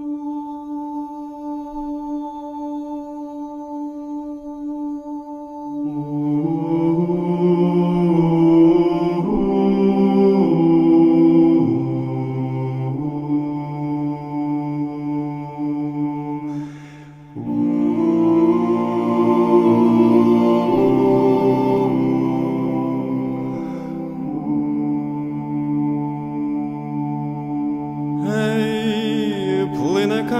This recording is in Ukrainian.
Ooh.